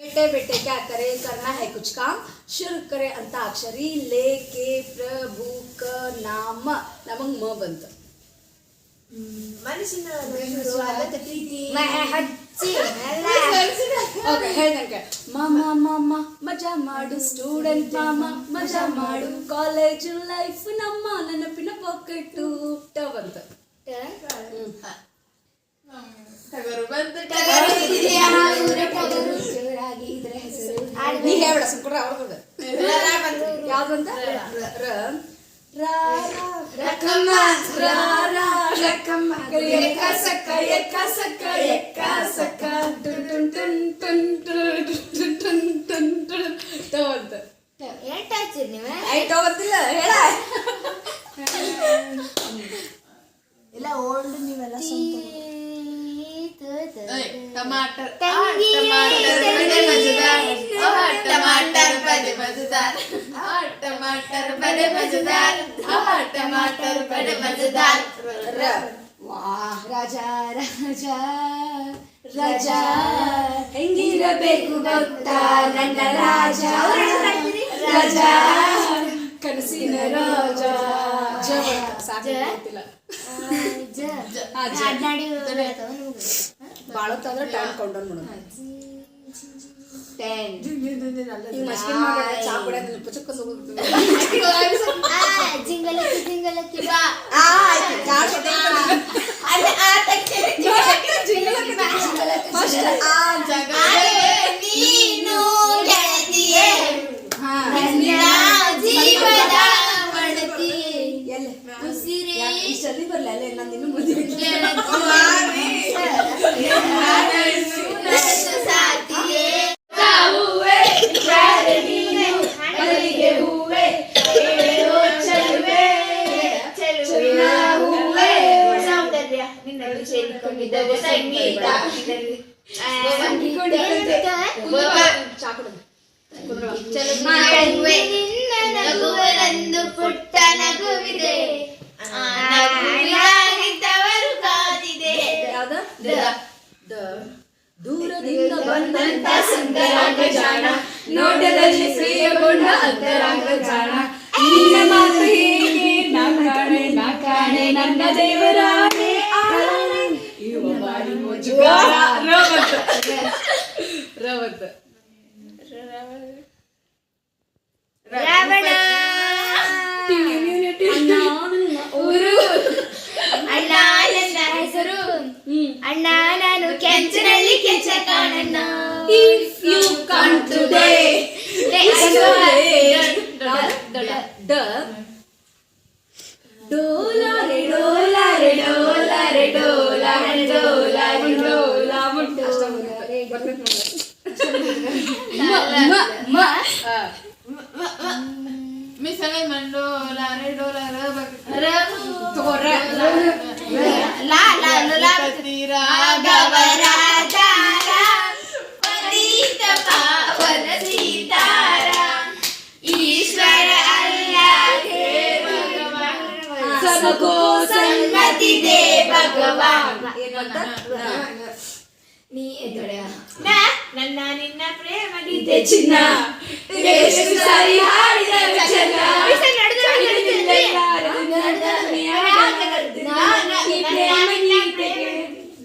बेटे बेटे क्या करे करना है कुछ काम शुरू करे अंताक्षरी लेके प्रभु ಕ ನಾಮ ನಮಗ್ ಮ ಬಂತು ಮನಸ್ಸಿನ ಶುರುವಾದ ಪ್ರೀತಿ ಹಚ್ಚಿ ಓಕೆ ಹೇಳ್ದಂಗೆ ಮಾಮ ಮಾಮ ಮಜಾ ಮಾಡು ಸ್ಟೂಡೆಂಟ್ ಮಾಮ ಮಜಾ ಮಾಡು ಕಾಲೇಜು ಲೈಫ್ ನಮ್ಮ ನೆನಪಿನ ಪಾಕೆಟ್ಟು ಟ ನೀ ಹೇಳ್ಬೇಡ ಸುಮ್ಕುಡ್ರ ಅವ್ರದ್ದು ಯಾವ್ದು ಅಂತ ರ ರ ರಕಮ್ಮ ರ ರ ರಕಮ್ಮ ಎಕ್ಕ ಸಕ್ಕ ಎಕ್ಕ ಸಕ್ಕ ಎಕ್ಕ ಸಕ್ಕ ಟುನ್ ಟುನ್ ಟುನ್ ಟುನ್ ಟುನ್ ಟುನ್ ಟುನ್ ಟುನ್ ಟ ಬಂತು ಎಂಟು ಹಚ್ಚಿರಿ ನೀವು ಆಯ್ತು ಗೊತ್ತಿಲ್ಲ ಹೇಳ ಎಲ್ಲ ಓಲ್ಡ್ ನೀವೆಲ್ಲ ಟಮಾಟರ್ ತಂಗಿ, ಟಮಾಟರ್ ಬಡೆ टमाटर बड़े मजेदार. टमाटर बड़े मजेदार. टमाटर बड़े मजेदार. वाह राजा राजा राजा. ಹೆಂಗಿರಬೇಕು ಗೊತ್ತಾ ನನ್ನ ರಾಜ ರಾಜ ಕನಸಿನ ರಾಜ ಬಾಳತ್ತಾದ್ರೆ ಟೈಮ್ ಕೊಂಡೋನ್ ಮಾಡೋಣ stand. You must be more ನಾನು ಇನ್ನು ಮುಂದೆ ನಗುವಲೊಂದು ಪುಟ್ಟ ನಗುವಿದೆ ತವರು ಕಾದಿದೆ ದೂರದಿಂದ ಬಂದಂತ ಸುಂದರಾಂಗ ಜಾಣ ನೋಟದಲ್ಲಿ ಶ್ರೀಯಗೊಂಡ ಅಂತರಾಂಗ ಜಾಣ ನಿನ್ನ ಮಾತು ಹೇಗೆ ನಾ ಕಾಣೆ ನಾ ಕಾಣೆ ನನ್ನ ದೇವರಾಣೆ ಆ ರವತ್ ಅಣ್ಣ ನಾನು ಕೆಂಚನಲ್ಲಿ ಕೆಂಚ ಕಾಣಣ್ಣ if you come today banget mbak mbak mbak misalnya mendolar dolar ram tora la la la la tiraga barata पतित पावन सीताराम ईश्वर अल्लाह हे भगवान सबको सन्मति दे भगवान ನೀ ಎದುರ. ನನ್ನ ನಿನ್ನ ಪ್ರೇಮ ಗೀತೆ ಚಿನ್ನ ಎಷ್ಟು ಸಾರಿ ಹಾಡಿದ ವಚನ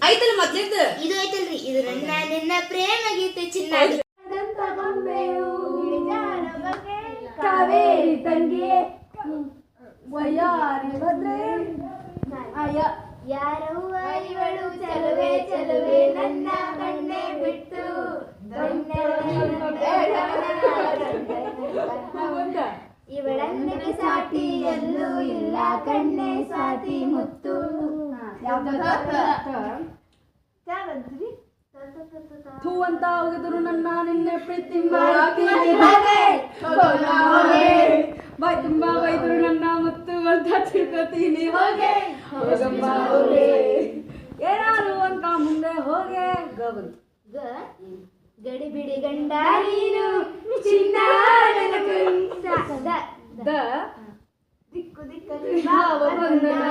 ಐತಲ್ಲ ಮೊದ್ಲಿದ್ದು ಇದು ಐತಲ್ರಿ ಇದು ನನ್ನ ನಿನ್ನ ಪ್ರೇಮ ಗೀತೆ ಚಿನ್ನ ಕಾವೇರಿ ತಂಗಿ ವಯಾರಿ ಬದ್ರೆ. ಅಯ್ಯ ಯಾರವ್ವ ಇವಳು ಚಲುವೆ ಚಲುವೆ ನನ್ನ ಕಣ್ಣೆ ಬಿಟ್ಟು ಇವಳನ್ನಿಗೆ ಸಾಟಿ ಎಲ್ಲೂ ಇಲ್ಲ ಕಣ್ಣೆ ಸ್ವಾತಿ ಮುತ್ತು. ಥೂ ಅಂತ ಹೋಗಿದ್ರು ನನ್ನ ನಿನ್ನೆ ಪ್ರೀತಿ ಮಾಡ್ತೀನಿ. ಬಾಯ್ ತುಂಬಾ ಬೈದ್ರು ನನ್ನ ಅಂತ ತಿಳ್ಕೊತೀನಿ ಹೋಗೆ. ಏನಾರು ಅಂತ ಮುಂದೆ ಹೋಗೆ. ಗಬರು ಗ. ಗಡಿಬಿಡಿ ಗಂಡ ನೀನು ಚಿನ್ನ ದ ದ. ದಿಕ್ಕು ದಿಕ್ಕಲ್ಲಿ ಭಾವ ಬಂದನ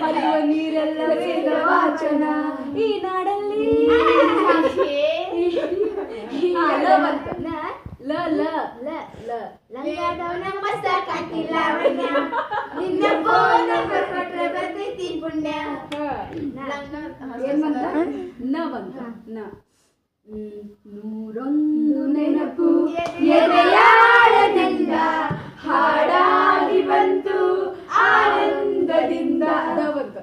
ಹರಿಯುವ ನೀರೆಲ್ಲ ವೇದ ವಾಚನ. ಈ ನಾಡಲ್ಲಿ. ಲ ಲ ಲಂಗ ಡೌನ ಮಸ್ತ ಕಾಂತಿಲ್ಲ ವಣ್ಯ ನಿನ್ನ ಫೋನ್ ನಂಬರ್ ಕೊಟ್ರೆ ಬರ್ತೈತಿ ಪುಣ್ಯ ಏನ್ಬಂತ ನ ನೂರೊಂದು ನೆನಪು ಎದೆಯಾಳದಿಂದ ಹಾಡಾಗಿ ಬಂತು ಆನಂದದಿಂದ ಅದ ಬಂತು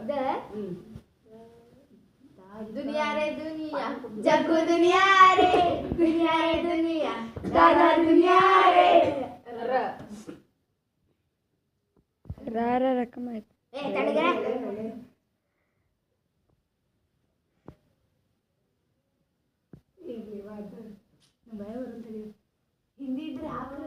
दुनिया रे दुनिया जग दुनिया रे दुनिया रे दुनिया दादा दुनिया रे ರ. ए ತಡಗರ ಹಿಂದಿ ಇದ್ರೆ ಹಾಕ್ರಲ್ಲ